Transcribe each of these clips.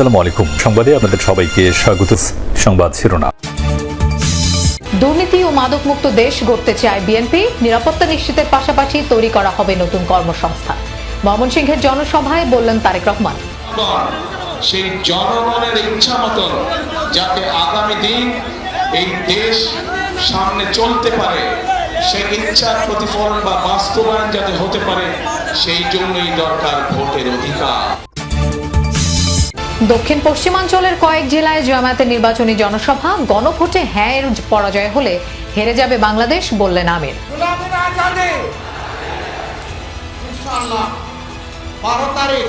আসসালামু আলাইকুম। সংবাদে আপনাদের সবাইকে স্বাগত। সংবাদ শিরোনাম। দুর্নীতি ও মাদকমুক্ত দেশ গড়তে চায় বিএনপি। নিরাপত্তা নিশ্চিতের পাশাপাশি তৈরি করা হবে নতুন কর্মসংস্থান। ময়মনসিংহের জনসভায় বললেন তারেক রহমান। সেই জনগণের ইচ্ছা মতন যাতে আগামী দিন এই দেশ সামনে চলতে পারে সেই ইচ্ছার প্রতিফলন বা বাস্তবায়ন যাতে হতে পারে সেই জন্যই দরকার ভোটের অধিকার। দক্ষিণ পশ্চিমাঞ্চলের কয়েক জেলায় জামায়াতের নির্বাচনী জনসভা গণভোটে হ্যাঁ এর পরাজয় হলে হেরে যাবে বাংলাদেশ বললেন আমির। গোলামের বারো তারিখ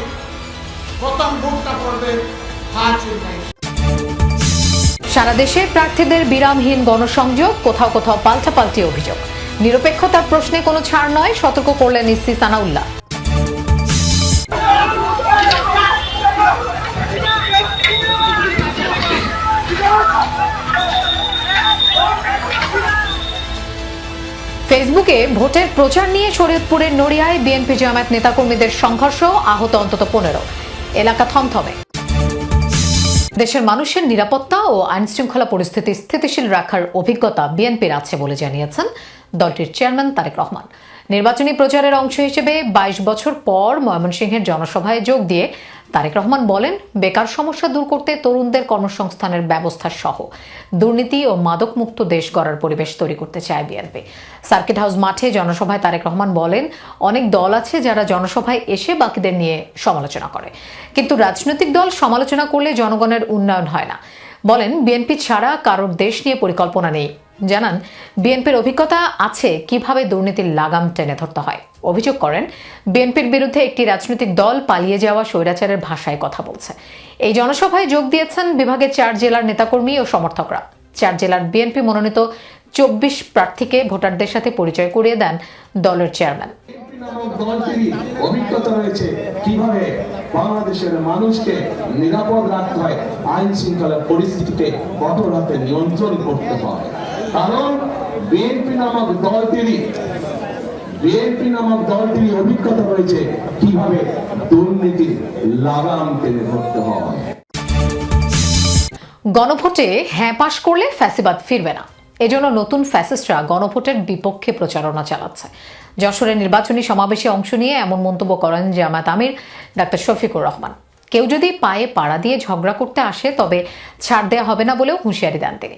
প্রথম ভোটটা পড়বে সারা দেশে প্রার্থীদের বিরামহীন গণসংযোগ কোথাও কোথাও পাল্টাপাল্টি অভিযোগ। নিরপেক্ষতার প্রশ্নে কোনো ছাড় নয় সতর্ক করলেন ইসি সানাউল্লাহ। ফেসবুকে ভোটের প্রচার নিয়ে শরীয়তপুরের নড়িয়ায় বিএনপি জামায়াত নেতাকর্মীদের সংঘর্ষ, আহত অন্তত পনেরো। এলাকা থমথমে। দেশের মানুষের নিরাপত্তা ও আইন শৃঙ্খলা পরিস্থিতি স্থিতিশীল রাখার অভিজ্ঞতা বিএনপির আছে বলে জানিয়েছেন দলটির চেয়ারম্যান তারেক রহমান। নির্বাচনী প্রচারের অংশ হিসেবে বাইশ বছর পর ময়মনসিংহের জনসভায় যোগ দিয়ে তারেক রহমান বলেন, বেকার সমস্যা দূর করতে তরুণদের কর্মসংস্থানের ব্যবস্থা সহ। দুর্নীতি ও মাদকমুক্ত দেশ গড়ার পরিবেশ তৈরি করতে চায় বিএনপি। সার্কিট হাউস মাঠে জনসভায় তারেক রহমান বলেন, অনেক দল আছে যারা জনসভায় এসে বাকিদের নিয়ে সমালোচনা করে। কিন্তু রাজনৈতিক দল সমালোচনা করলে জনগণের উন্নয়ন হয় না। বলেন, বিএনপি ছাড়া কারোর দেশ নিয়ে পরিকল্পনা নেই। জানান, বিএনপির অভিজ্ঞতা আছে কীভাবে দুর্নীতির লাগাম টেনে ধরতে হয়। অভিযোগ করেন, বিএনপির বিরুদ্ধে একটি রাজনৈতিক দল পালিয়ে যাওয়া স্বৈরাচারের ভাষায় কথা বলছে। এই জনসভায় যোগ দিয়েছেন বিভাগের চার জেলার নেতাকর্মী ও সমর্থকরা। চার জেলার বিএনপি মনোনীত চব্বিশ প্রার্থীকে ভোটারদের সাথে পরিচয় করিয়ে দেন দলের চেয়ারম্যান। অভিজ্ঞতা রয়েছে কীভাবে বাংলাদেশের মানুষকে নিরাপদ রাখতে হয় আইন শৃঙ্খলা পরিস্থিতিকে কঠোর হাতে নিয়ন্ত্রণ করতে হয়। কারণ বিএনপি নামক দলটিরই বিএনপি নামক দলটিরই অভিজ্ঞতা রয়েছে কীভাবে দুর্নীতির লাগাম টেনে ধরতে হয়। গণভোটে হ্যাঁ পাশ করলে ফ্যাসিবাদ ফিরবে না। এজন্য নতুন ফ্যাসিস্টরা গণভোটের বিপক্ষে প্রচারণা চালাচ্ছে। যশোরের নির্বাচনী সমাবেশে অংশ নিয়ে এমন মন্তব্য করেন জামাত আমির ডাক্তার শফিকুর রহমান। কেউ যদি পায়ে পাড়া দিয়ে ঝগড়া করতে আসে, তবে ছাড় দেওয়া হবে না বলেও হুঁশিয়ারি দেন তিনি।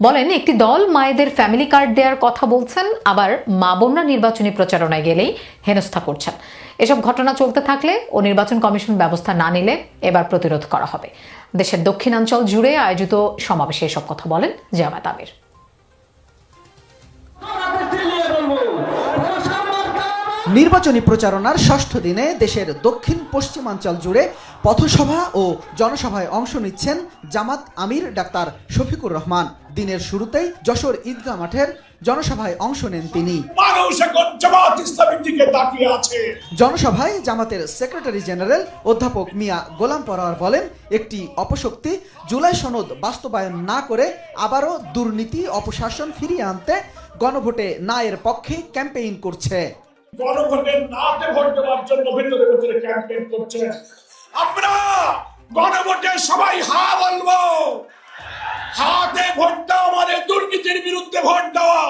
বলেন, একটি দল মায়েদের ফ্যামিলি কার্ড দেওয়ার কথা বলছেন, আবার মা বোনরা নির্বাচনী প্রচারণায় গেলেই হেনস্থা করছেন। এসব ঘটনা চলতে থাকলে ও নির্বাচন কমিশন ব্যবস্থা না নিলে এবার প্রতিরোধ করা হবে। দেশের দক্ষিণাঞ্চল জুড়ে আয়োজিত সমাবেশে এসব কথা বলেন জামাত আমির। নির্বাচনী প্রচারণার ষষ্ঠ দিনে দেশের দক্ষিণ পশ্চিমাঞ্চল জুড়ে পথসভা ও জনসভায় অংশ নিচ্ছেন জামাত আমির ডাক্তার শফিকুর রহমান। দিনের শুরুতেই যশোর ঈদগাহ মাঠের জনসভায় অংশ নেন তিনি। জনসভায় জামাতের সেক্রেটারি জেনারেল অধ্যাপক মিয়া গোলাম পরোয়ার বলেন একটি অপশক্তি জুলাই সনদ বাস্তবায়ন না করে আবারও দুর্নীতি অপশাসন ফিরিয়ে আনতে গণভোটে না এর পক্ষে ক্যাম্পেইন করছে। গণভোটের নাতে ভোট দেওয়ার জন্য ভিতরে ভিতরে ক্যাম্পেইন করছে। আমরা গণভোটে সবাই হা বলব। হাতে ভোট দেওয়া মানে দুর্নীতির বিরুদ্ধে ভোট দেওয়া।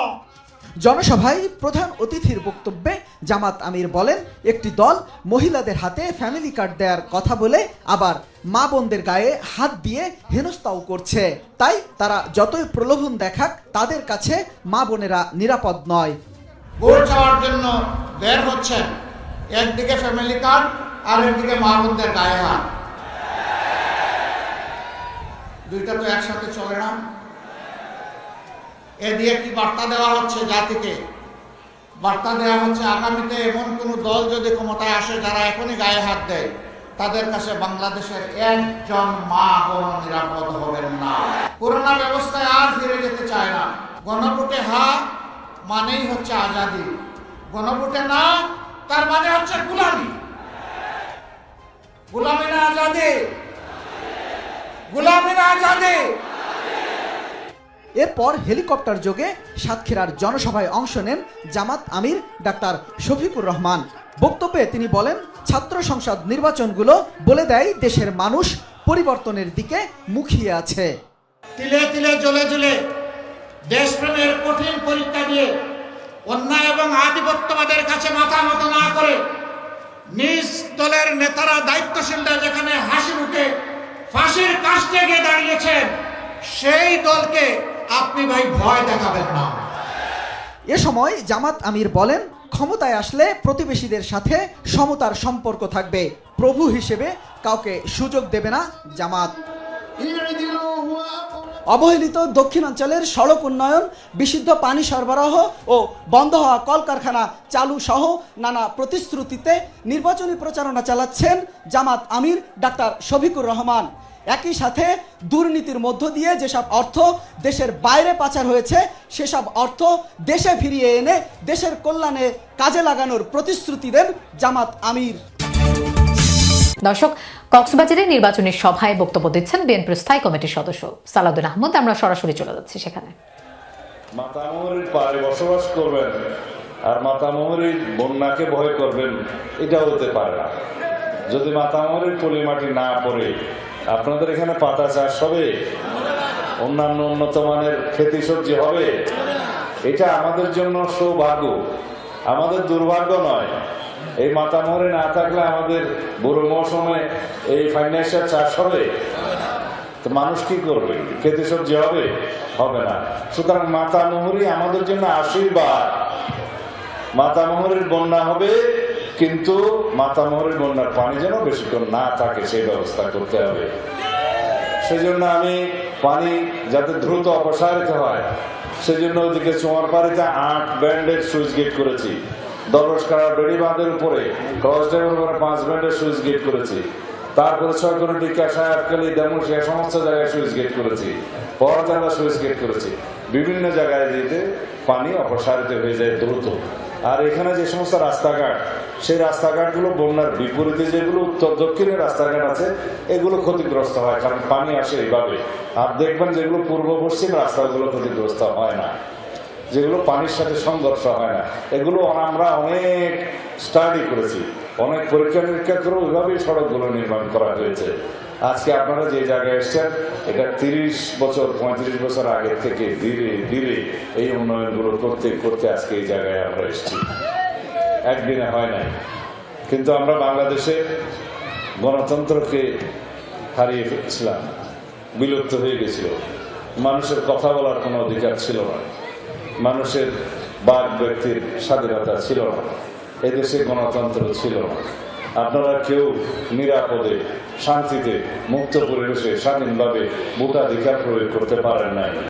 জনসভায় প্রধান অতিথির বক্তব্যে জামাত আমির বলেন, একটি দল মহিলাদের হাতে ফ্যামিলি কার্ড দেওয়ার কথা বলে আবার মা বোনদের গায়ে হাত দিয়ে হেনস্থাও করছে। তাই তারা যতই প্রলোভন দেখাক, তাদের কাছে মা বোনেরা নিরাপদ নয়। ভোট চাওয়ার জন্য বের হচ্ছেন। একদিকে ফ্যামিলি কার্ড, আর একদিকে মা বোনদের গায়ে হাত। দুইটা তো একসাথে চলে না। এ দিয়ে কি বার্তা দেওয়া হচ্ছে জাতিকে? বার্তা দেওয়া হচ্ছে আগামীতে এমন কোনো দল যদি ক্ষমতায় আসে যারা এখনই গায়ে হাত দেয়, তাদের কাছে বাংলাদেশের একজন মা বোন নিরাপদ হবেন না। করোনা ব্যবস্থায় আর ফিরে যেতে চায় না। গণভোটে হা মানেই হচ্ছে আজাদি। গণভোটে না তার মানে হচ্ছে গুলামি। গুলামি না আজাদি। গুলামি না আজাদি। এরপর হেলিকপ্টার যোগে সাতক্ষীরার জনসভায় অংশ নেন জামাত আমির ডাক্তার শফিকুর রহমান। বক্তব্যে তিনি বলেন ছাত্র সংসদ নির্বাচনগুলো বলে দেয় দেশের মানুষ পরিবর্তনের দিকে মুখিয়ে আছে। তিলে তিলে জ্বলে জ্বলে দেশপ্রেমের কঠিন পরীক্ষা দিয়ে অন্যায় এবং আধিপত্যবাদের কাছে মাথা মতো না করে নিজ দলের নেতারা দায়িত্বশীলরা যেখানে হাসি মুখে ফাঁসির কাছে গিয়ে দাঁড়িয়েছেন সেই দলকে আপনি ভাই ভয় দেখাবেন না। এ সময় জামাত আমির বলেন ক্ষমতায় আসলে প্রতিবেশীদের সাথে সমতার সম্পর্ক থাকবে। প্রভু হিসেবে কাউকে সুযোগ দেবে না জামাত। অবহেলিত দক্ষিণাঞ্চলের সড়ক উন্নয়ন, বিশুদ্ধ পানি সরবরাহ ও বন্ধ হওয়া কলকারখানা চালু সহ নানা প্রতিশ্রুতিতে নির্বাচনী প্রচারণা চালাচ্ছেন জামাত আমির ডাক্তার শফিকুর রহমান। একই সাথে দুর্নীতির মধ্য দিয়ে যেসব অর্থ দেশের বাইরে পাচার হয়েছে, সেসব অর্থ দেশে ফিরিয়ে এনে দেশের কল্যাণে কাজে লাগানোর প্রতিশ্রুতি দেন জামাত আমির। দর্শক কক্সবাজারে নির্বাচনী সভায় বক্তব্য দিচ্ছেন বিএনপির স্থায়ী কমিটির সদস্য সালাউদ্দিন আহমদ। আমরা সরাসরি চলে যাচ্ছি সেখানে। মাতামহরির বসবাস করবেন আর মাতামহরির বন্যাকে ভয় করবেন এটা হতে পারে না। যদি মাতামহরির পলিমাটি না পড়ে, আপনাদের এখানে পাতা চাষ হবে? অন্যান্য উন্নত মানের খেতি সবজি হবে? এটা আমাদের জন্য সৌভাগ্য। আমাদের দুর্ভাগ্য নয়। এই মাতামহরি না থাকলে আমাদের বুড়ো মৌসুমে এই ফাইন্যান্সিয়াল চাষ হবে? তো মানুষ কি করবে? খেতে সবজি হবে? হবে না। সুতরাং মাতা মোহরি আমাদের জন্য আশীর্বাদ। মাতা মোহরের বন্যা হবে, কিন্তু মাতা মোহরের বন্যার পানি যেন বেশিক্ষণ না থাকে, সেই ব্যবস্থা করতে হবে। সেজন্য আমি পানি যাতে দ্রুত অপসারিত হয়, সেজন্য ওদিকে চোয়ারপাড়িতে আট ব্যান্ডের সুইচ গেট করেছি। দরসকারা বেড়ি বাঁধের উপরে ক্রস ড্যামের পাঁচ ব্যান্ডের সুইচ গেট করেছি। তারপরে ছয় করে টিকা সায়াতকালী দেমুশিয়া সমস্ত জায়গায় সুইচ গেট করেছি। পরজালা সুইচ গেট করেছি। বিভিন্ন জায়গায় যেতে পানি অপসারিত হয়ে যায় দ্রুত। আর এখানে যে সমস্ত রাস্তাঘাট, সেই রাস্তাঘাটগুলো বন্যার বিপরীতে যেগুলো উত্তর দক্ষিণের রাস্তাঘাট আছে, এগুলো ক্ষতিগ্রস্ত হয়। কারণ পানি আসে এইভাবে। আর দেখবেন যেগুলো পূর্ব পশ্চিম রাস্তাগুলো ক্ষতিগ্রস্ত হয় না। যেগুলো পানির সাথে সংঘর্ষ হয় না। এগুলো আমরা অনেক স্টাডি করেছি। অনেক পরীক্ষা নিরীক্ষা করে ওইভাবেই সড়কগুলো নির্মাণ করা হয়েছে। আজকে আপনারা যে জায়গায় এসছেন, এটা তিরিশ বছর, পঁয়ত্রিশ বছর আগে থেকে ধীরে ধীরে এই উন্নয়নগুলো করতে করতে আজকে এই জায়গায় আমরা এসেছি। একদিনে হয় নাই। কিন্তু আমরা বাংলাদেশে গণতন্ত্রকে হারিয়ে ফেলেছিলাম, বিলুপ্ত হয়ে গেছিল। মানুষের কথা বলার কোনো অধিকার ছিল না। মানুষের বা ব্যক্তির স্বাধীনতা ছিল না। এদেশে গণতন্ত্র ছিল না। আপনারা কেউ নিরাপদে, শান্তিতে, মুক্ত পরিবেশে, স্বাধীনভাবে ভোটাধিকার প্রয়োগ করতে পারেন নাই।